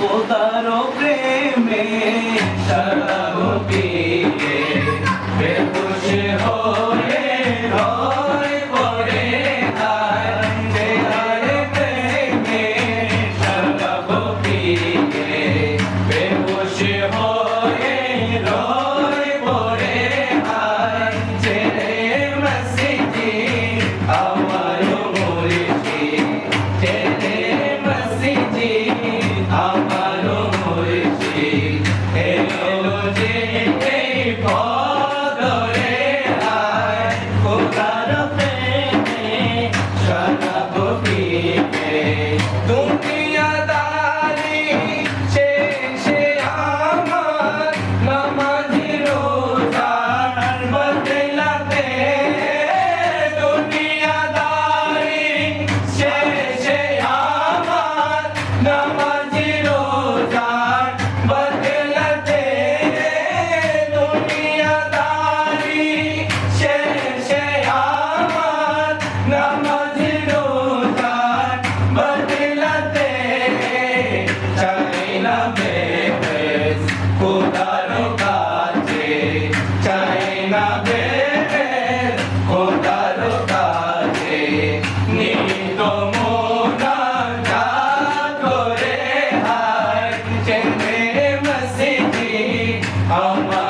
খোদার প্রেমে শরাব পিয়ে বেহুশ হয়ে রয় পড়ে হায় তেরার প্রেমে শরাব পিয়ে বেহুশ হয়ে রয় পড়ে ছেড়ে মসজিদে আমার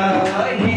Ja, ja.